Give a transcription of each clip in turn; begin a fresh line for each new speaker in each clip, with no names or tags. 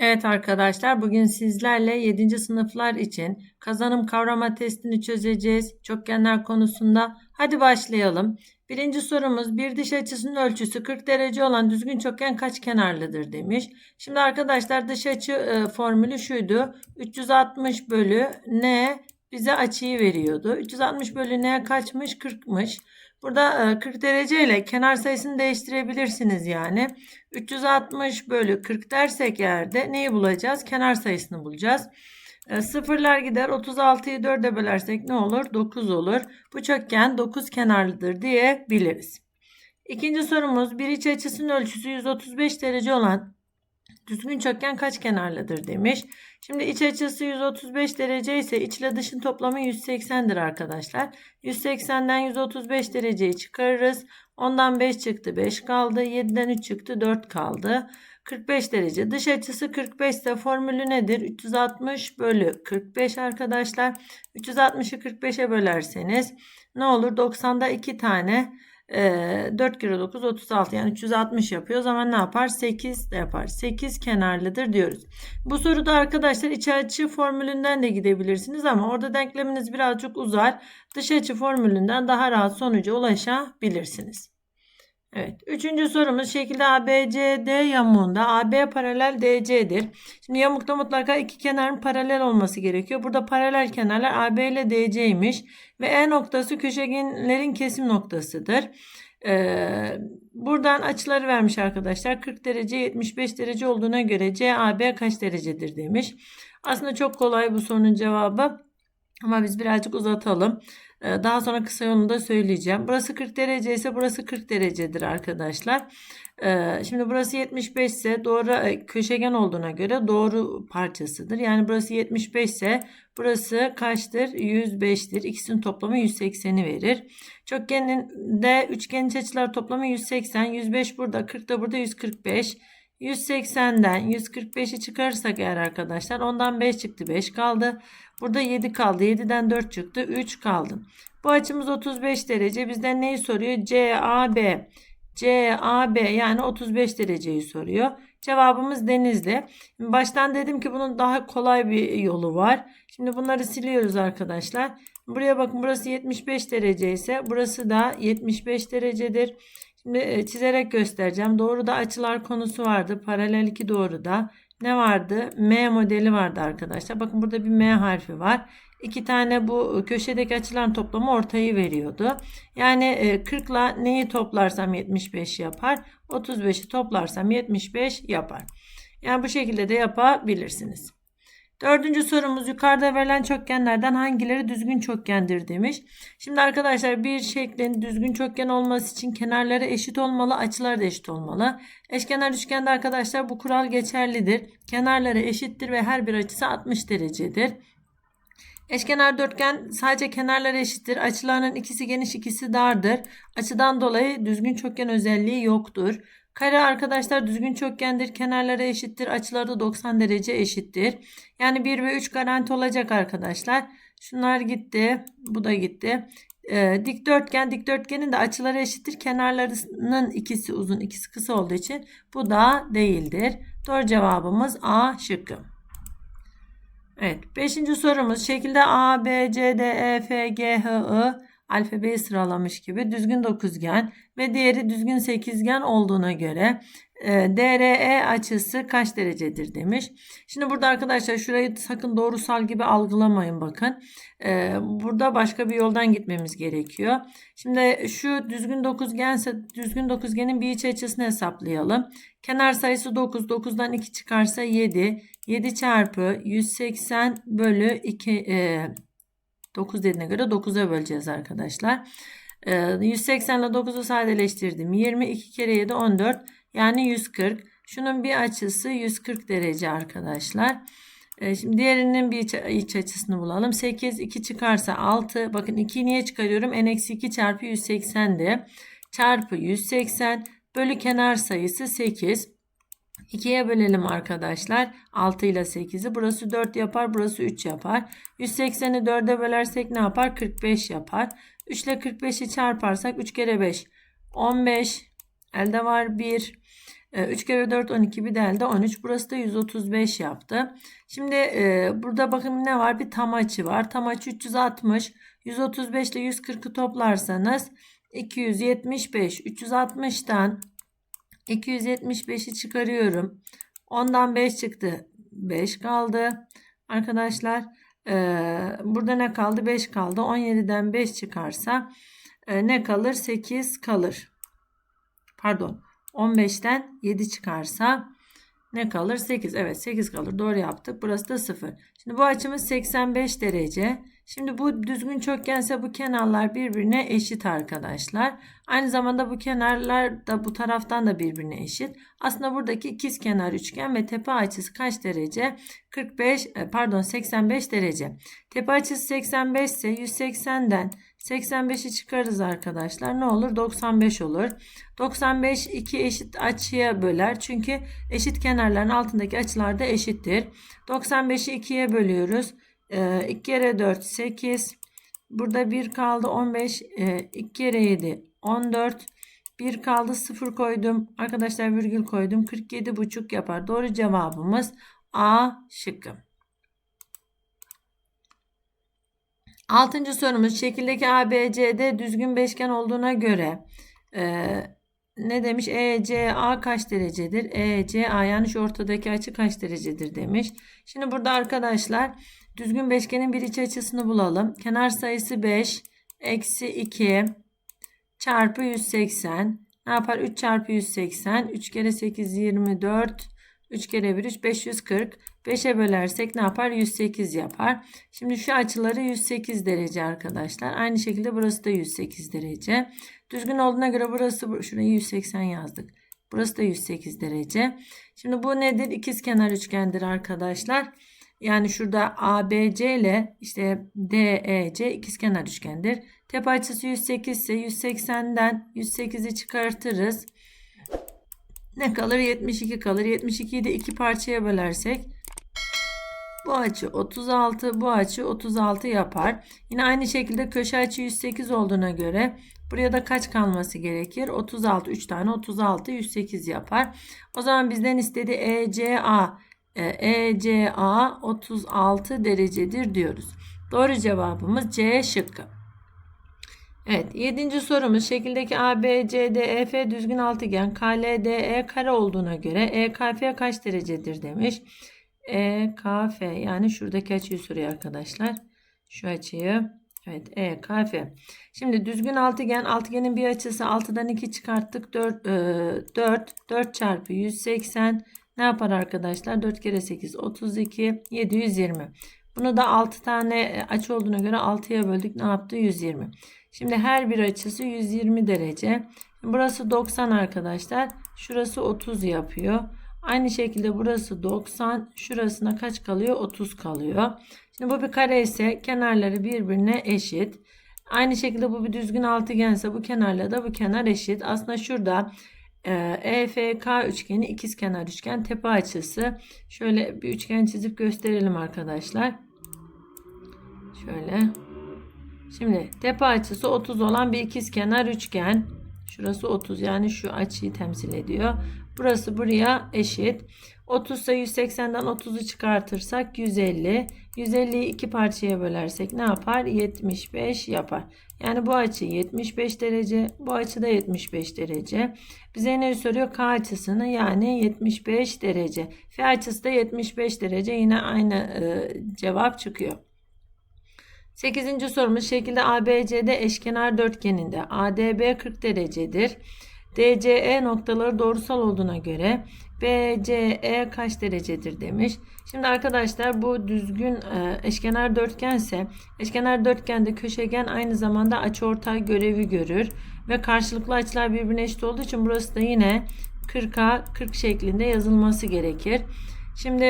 Evet arkadaşlar bugün sizlerle 7. sınıflar için kazanım kavrama testini çözeceğiz. Çokgenler konusunda. Hadi başlayalım. Birinci sorumuz bir diş açısının ölçüsü 40 derece olan düzgün çokgen kaç kenarlıdır demiş. Şimdi arkadaşlar dış açı e, formülü şuydu. 360 bölü n bize açıyı veriyordu. 360 bölü n kaçmış? 40'mış. Burada e, 40 derece ile kenar sayısını değiştirebilirsiniz yani. 360 bölü 40 dersek eğer de neyi bulacağız? Kenar sayısını bulacağız. E, sıfırlar gider. 36'yı 4'e bölersek ne olur? 9 olur. Bu çokgen 9 kenarlıdır diyebiliriz. İkinci sorumuz bir iç açısının ölçüsü 135 derece olan düzgün çokgen kaç kenarlıdır demiş. Şimdi iç açısı 135 derece ise içle dışın toplamı 180'dir arkadaşlar. 180'den 135 dereceyi çıkarırız. Ondan 5 çıktı 5 kaldı. 7'den 3 çıktı 4 kaldı. 45 derece. Dış açısı 45 ise formülü nedir? 360 bölü 45 arkadaşlar. 360'ı 45'e bölerseniz ne olur? 90'da 2 tane 4 kere 9 36 yani 360 yapıyor. O zaman ne yapar? 8 de yapar. 8 kenarlıdır diyoruz. Bu soruda arkadaşlar iç açı formülünden de gidebilirsiniz ama orada denkleminiz birazcık uzar. Dış açı formülünden daha rahat sonuca ulaşabilirsiniz. Evet. Üçüncü sorumuz şekilde ABCD yamuğunda AB paralel DC'dir. Şimdi yamukta mutlaka iki kenarın paralel olması gerekiyor. Burada paralel kenarlar AB ile DC'ymiş. Ve E noktası köşegenlerin kesim noktasıdır. Ee, buradan açıları vermiş arkadaşlar. 40 derece 75 derece olduğuna göre CAB kaç derecedir demiş. Aslında çok kolay bu sorunun cevabı. Ama biz birazcık uzatalım. Ee, daha sonra kısa yolunu da söyleyeceğim. Burası 40 derece ise burası 40 derecedir arkadaşlar. Ee, şimdi burası 75 ise doğru e, köşegen olduğuna göre doğru parçasıdır. Yani burası 75 ise burası kaçtır? 105'tir. İkisinin toplamı 180'i verir. Çokgenin de üçgen iç açılar toplamı 180. 105 burada 40 da burada 145. 180'den 145'i çıkarırsak eğer arkadaşlar ondan 5 çıktı 5 kaldı. Burada 7 kaldı. 7'den 4 çıktı 3 kaldı. Bu açımız 35 derece. Bizden neyi soruyor? CAB. CAB yani 35 dereceyi soruyor. Cevabımız Denizli. Baştan dedim ki bunun daha kolay bir yolu var. Şimdi bunları siliyoruz arkadaşlar. Buraya bakın burası 75 derece ise burası da 75 derecedir. Şimdi e, çizerek göstereceğim. Doğruda açılar konusu vardı. Paralel iki doğruda ne vardı? M modeli vardı arkadaşlar. Bakın burada bir M harfi var. İki tane bu köşedeki açılan toplamı ortayı veriyordu. Yani 40 ile neyi toplarsam 75 yapar. 35'i toplarsam 75 yapar. Yani bu şekilde de yapabilirsiniz. Dördüncü sorumuz yukarıda verilen çokgenlerden hangileri düzgün çokgendir demiş. Şimdi arkadaşlar bir şeklin düzgün çokgen olması için kenarları eşit olmalı, açıları da eşit olmalı. Eşkenar üçgende arkadaşlar bu kural geçerlidir. Kenarları eşittir ve her bir açısı 60 derecedir. Eşkenar dörtgen sadece kenarları eşittir. Açılarının ikisi geniş ikisi dardır. Açıdan dolayı düzgün çokgen özelliği yoktur. Kare arkadaşlar düzgün çokgendir. Kenarları eşittir. Açıları da 90 derece eşittir. Yani 1 ve 3 garanti olacak arkadaşlar. Şunlar gitti. Bu da gitti. Ee, dikdörtgen dikdörtgenin de açıları eşittir. Kenarlarının ikisi uzun ikisi kısa olduğu için bu da değildir. Doğru cevabımız A şıkkı. Evet. Beşinci sorumuz şekilde A, B, C, D, E, F, G, H, I alfabeyi sıralamış gibi düzgün dokuzgen ve diğeri düzgün sekizgen olduğuna göre e, DRE açısı kaç derecedir demiş. Şimdi burada arkadaşlar şurayı sakın doğrusal gibi algılamayın bakın. E, burada başka bir yoldan gitmemiz gerekiyor. Şimdi şu düzgün dokuzgense düzgün dokuzgenin bir iç açısını hesaplayalım. Kenar sayısı 9. 9'dan 2 çıkarsa 7. 7 çarpı 180 bölü 2 e, 9 dediğine göre 9'a böleceğiz arkadaşlar. E, 180 ile 9'u sadeleştirdim. 22 kere 7 14 yani 140. Şunun bir açısı 140 derece arkadaşlar. E, şimdi diğerinin bir iç, iç açısını bulalım. 8 2 çıkarsa 6. Bakın 2'yi niye çıkarıyorum? n-2 çarpı 180'di. Çarpı 180 bölü kenar sayısı 8. 2'ye bölelim arkadaşlar. 6 ile 8'i. Burası 4 yapar. Burası 3 yapar. 180'i 4'e bölersek ne yapar? 45 yapar. 3 ile 45'i çarparsak 3 kere 5. 15. Elde var 1. E, 3 kere 4 12 bir de elde 13. Burası da 135 yaptı. Şimdi e, burada bakın ne var? Bir tam açı var. Tam açı 360. 135 ile 140'ı toplarsanız 275. 360'tan 275'i çıkarıyorum. Ondan 5 çıktı. 5 kaldı. Arkadaşlar ee, burada ne kaldı? 5 kaldı. 17'den 5 çıkarsa e, ne kalır? 8 kalır. Pardon. 15'ten 7 çıkarsa ne kalır? 8. Evet 8 kalır. Doğru yaptık. Burası da 0. Şimdi bu açımız 85 derece. Şimdi bu düzgün çokgense bu kenarlar birbirine eşit arkadaşlar. Aynı zamanda bu kenarlar da bu taraftan da birbirine eşit. Aslında buradaki ikiz kenar üçgen ve tepe açısı kaç derece? 45 e, pardon 85 derece. Tepe açısı 85 ise 180'den 85'i çıkarız arkadaşlar. Ne olur? 95 olur. 95 iki eşit açıya böler. Çünkü eşit kenarların altındaki açılar da eşittir. 95'i 2'ye bölüyoruz. 2 kere 4 8. Burada 1 kaldı 15. 2 kere 7 14. 1 kaldı 0 koydum. Arkadaşlar virgül koydum. 47 buçuk yapar. Doğru cevabımız A şıkkı. Altıncı sorumuz şekildeki ABCD düzgün beşgen olduğuna göre e, ne demiş? ECA kaç derecedir? ECA yani şu ortadaki açı kaç derecedir demiş. Şimdi burada arkadaşlar düzgün beşgenin bir iç açısını bulalım. Kenar sayısı 5 eksi 2 çarpı 180 ne yapar? 3 çarpı 180 3 kere 8 24 3 kere 1 3 540 5'e bölersek ne yapar? 108 yapar. Şimdi şu açıları 108 derece arkadaşlar. Aynı şekilde burası da 108 derece. Düzgün olduğuna göre burası şurayı 180 yazdık. Burası da 108 derece. Şimdi bu nedir? İkiz kenar üçgendir arkadaşlar. Yani şurada ABC ile işte DEC ikizkenar üçgendir. Tepe açısı 108 ise 180'den 108'i çıkartırız. Ne kalır? 72 kalır. 72'yi de iki parçaya bölersek bu açı 36, bu açı 36 yapar. Yine aynı şekilde köşe açı 108 olduğuna göre buraya da kaç kalması gerekir? 36, 3 tane 36, 108 yapar. O zaman bizden istediği ECA ECA 36 derecedir diyoruz. Doğru cevabımız C şıkkı. Evet, yedinci sorumuz şekildeki ABCDEF düzgün altıgen KLDE kare olduğuna göre EKF kaç derecedir demiş. EKF yani şuradaki açıyı soruyor arkadaşlar. Şu açıyı Evet EKF. Şimdi düzgün altıgen altıgenin bir açısı 6'dan 2 çıkarttık 4 4 4 çarpı 180 ne yapar arkadaşlar? 4 kere 8 32 720. Bunu da 6 tane e, açı olduğuna göre 6'ya böldük. Ne yaptı? 120. Şimdi her bir açısı 120 derece. Burası 90 arkadaşlar. Şurası 30 yapıyor. Aynı şekilde burası 90. Şurasına kaç kalıyor? 30 kalıyor. Şimdi bu bir kare ise kenarları birbirine eşit. Aynı şekilde bu bir düzgün altıgense bu kenarla da bu kenar eşit. Aslında şurada EFK e üçgeni ikizkenar üçgen tepe açısı. Şöyle bir üçgen çizip gösterelim arkadaşlar. Şöyle. Şimdi tepe açısı 30 olan bir ikizkenar üçgen. Şurası 30 yani şu açıyı temsil ediyor. Burası buraya eşit. 30 ise 180'den 30'u çıkartırsak 150. 150'yi iki parçaya bölersek ne yapar? 75 yapar. Yani bu açı 75 derece. Bu açı da 75 derece. Bize ne soruyor? K açısını yani 75 derece. F açısı da 75 derece. Yine aynı e, cevap çıkıyor. 8. sorumuz şekilde ABCD eşkenar dörtgeninde ADB 40 derecedir. DCE noktaları doğrusal olduğuna göre BCE kaç derecedir demiş. Şimdi arkadaşlar bu düzgün e, eşkenar dörtgense eşkenar dörtgende köşegen aynı zamanda açıortay görevi görür ve karşılıklı açılar birbirine eşit olduğu için burası da yine 40'a 40 şeklinde yazılması gerekir. Şimdi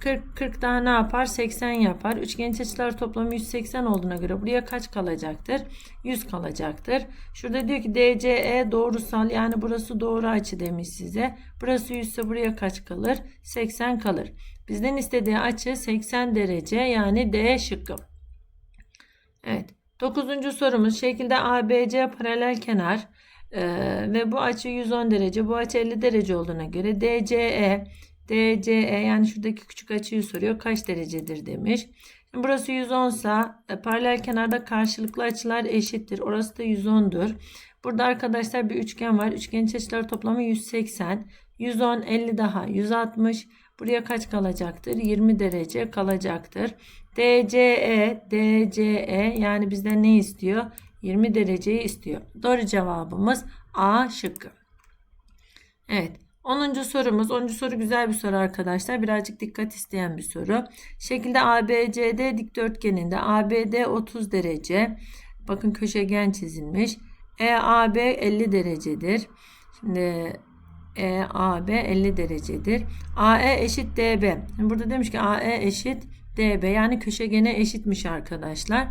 40 40 daha ne yapar? 80 yapar. Üçgen açılar toplamı 180 olduğuna göre buraya kaç kalacaktır? 100 kalacaktır. Şurada diyor ki DCE doğrusal yani burası doğru açı demiş size. Burası 100 ise buraya kaç kalır? 80 kalır. Bizden istediği açı 80 derece yani D şıkkı. Evet. Dokuzuncu sorumuz şekilde ABC paralel kenar Ee, ve bu açı 110 derece, bu açı 50 derece olduğuna göre DCE, DCE yani şuradaki küçük açıyı soruyor. Kaç derecedir demiş. Burası 110 sa e, paralel kenarda karşılıklı açılar eşittir. Orası da 110'dur. Burada arkadaşlar bir üçgen var. Üçgen iç açılar toplamı 180. 110, 50 daha 160. Buraya kaç kalacaktır? 20 derece kalacaktır. DCE, DCE yani bizden ne istiyor? 20 dereceyi istiyor. Doğru cevabımız A şıkkı. Evet. 10. sorumuz. 10. soru güzel bir soru arkadaşlar. Birazcık dikkat isteyen bir soru. Şekilde ABCD dikdörtgeninde ABD 30 derece. Bakın köşegen çizilmiş. EAB 50 derecedir. Şimdi EAB 50 derecedir. AE eşit DB. Burada demiş ki AE eşit DB yani köşegene eşitmiş arkadaşlar.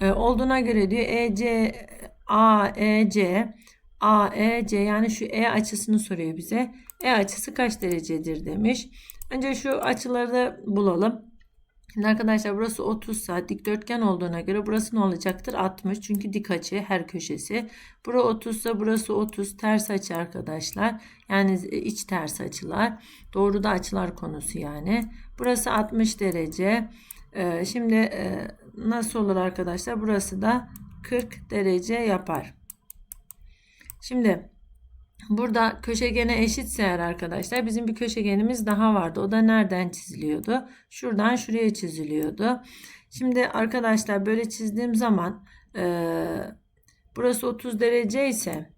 Ee, olduğuna göre diyor EC AEC AEC yani şu E açısını soruyor bize. E açısı kaç derecedir demiş. Önce şu açıları bulalım. Şimdi arkadaşlar burası 30 saat dikdörtgen olduğuna göre burası ne olacaktır? 60 çünkü dik açı her köşesi. Bura 30 ise burası 30 ters açı arkadaşlar. Yani iç ters açılar. Doğru da açılar konusu yani. Burası 60 derece. Ee, şimdi e, nasıl olur arkadaşlar? Burası da 40 derece yapar. Şimdi Burada köşegene eşitse eğer arkadaşlar bizim bir köşegenimiz daha vardı. O da nereden çiziliyordu? Şuradan şuraya çiziliyordu. Şimdi arkadaşlar böyle çizdiğim zaman e, burası 30 derece ise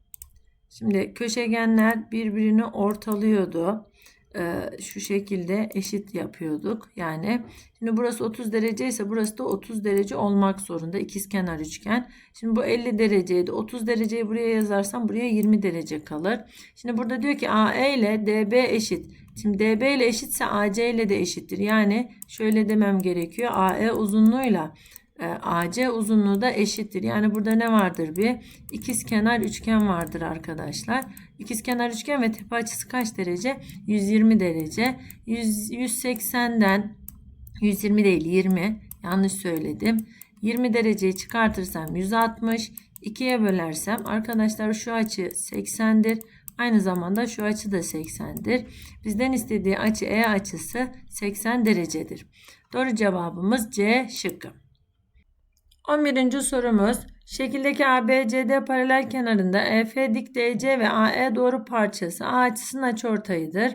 şimdi köşegenler birbirini ortalıyordu. E, şu şekilde eşit yapıyorduk. Yani şimdi burası 30 derece ise burası da 30 derece olmak zorunda. İkizkenar üçgen. Şimdi bu 50 dereceydi. 30 dereceyi buraya yazarsam buraya 20 derece kalır. Şimdi burada diyor ki AE ile DB eşit. Şimdi DB ile eşitse AC ile de eşittir. Yani şöyle demem gerekiyor. AE uzunluğuyla AC uzunluğu da eşittir. Yani burada ne vardır bir? İkizkenar üçgen vardır arkadaşlar. İkizkenar üçgen ve tepe açısı kaç derece? 120 derece. 100, 180'den 120 değil 20 yanlış söyledim. 20 dereceyi çıkartırsam 160. 2'ye bölersem arkadaşlar şu açı 80'dir. Aynı zamanda şu açı da 80'dir. Bizden istediği açı E açısı 80 derecedir. Doğru cevabımız C şıkkı. 11. sorumuz şekildeki ABCD paralel kenarında EF dik DC ve AE doğru parçası A açısının açıortayıdır.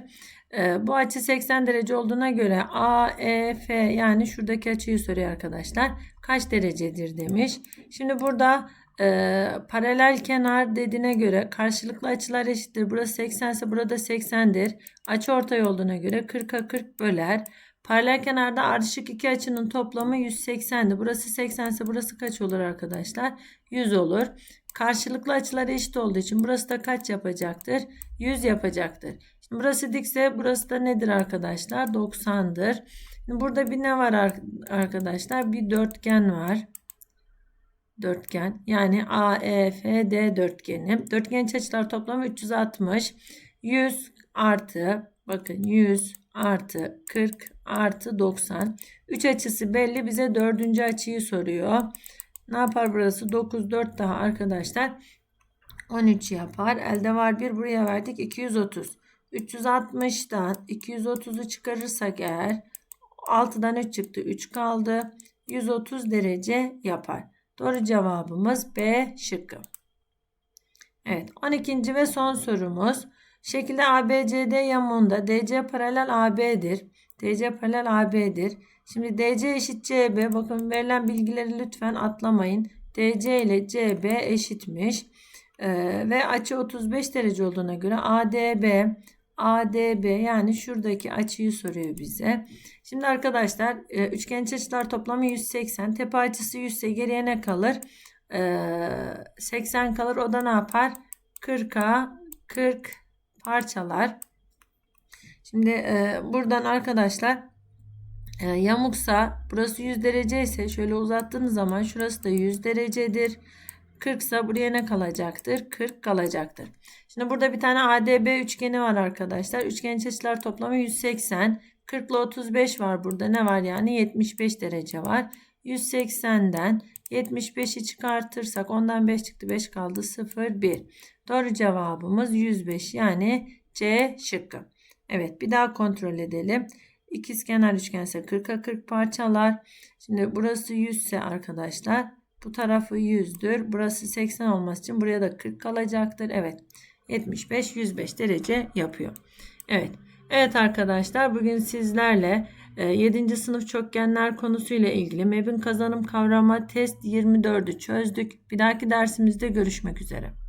Ee, bu açı 80 derece olduğuna göre AEF yani şuradaki açıyı soruyor arkadaşlar. Kaç derecedir demiş. Şimdi burada e, paralel kenar dediğine göre karşılıklı açılar eşittir. Burası 80 ise burada 80'dir. Açı ortay olduğuna göre 40'a 40 böler. Paralel kenarda ardışık iki açının toplamı 180'di. Burası 80 ise burası kaç olur arkadaşlar? 100 olur. Karşılıklı açılar eşit olduğu için burası da kaç yapacaktır? 100 yapacaktır. Şimdi burası dikse burası da nedir arkadaşlar? 90'dır. Şimdi burada bir ne var arkadaşlar? Bir dörtgen var. Dörtgen. Yani AEFD dörtgeni. Dörtgen açılar toplamı 360. 100 artı bakın 100 artı 40 artı 90. 3 açısı belli. Bize dördüncü açıyı soruyor. Ne yapar burası? 9, 4 daha arkadaşlar. 13 yapar. Elde var 1. Buraya verdik. 230. 360'dan 230'u çıkarırsak eğer 6'dan 3 çıktı. 3 kaldı. 130 derece yapar. Doğru cevabımız B şıkkı. Evet 12. ve son sorumuz. Şekilde ABCD yamuğunda DC paralel AB'dir. DC paralel AB'dir. Şimdi DC eşit CB. Bakın verilen bilgileri lütfen atlamayın. DC ile CB eşitmiş. Ee, ve açı 35 derece olduğuna göre ADB ADB yani şuradaki açıyı soruyor bize. Şimdi arkadaşlar e, üçgen açılar toplamı 180. Tepe açısı 100 ise geriye ne kalır? E, 80 kalır. O da ne yapar? 40'a 40 parçalar. Şimdi e, buradan arkadaşlar e, yamuksa burası 100 derece ise şöyle uzattığınız zaman şurası da 100 derecedir. 40 ise buraya ne kalacaktır? 40 kalacaktır. Şimdi burada bir tane ADB üçgeni var arkadaşlar. Üçgen açılar toplamı 180. 40 ile 35 var burada. Ne var yani? 75 derece var. 180'den 75'i çıkartırsak ondan 5 çıktı 5 kaldı 0 1. Doğru cevabımız 105 yani C şıkkı. Evet bir daha kontrol edelim. İkizkenar üçgense 40'a 40 parçalar. Şimdi burası 100 ise arkadaşlar bu tarafı 100'dür. Burası 80 olması için buraya da 40 kalacaktır. Evet 75 105 derece yapıyor. Evet. Evet arkadaşlar bugün sizlerle 7. sınıf çokgenler konusuyla ilgili MEB'in kazanım kavrama test 24'ü çözdük. Bir dahaki dersimizde görüşmek üzere.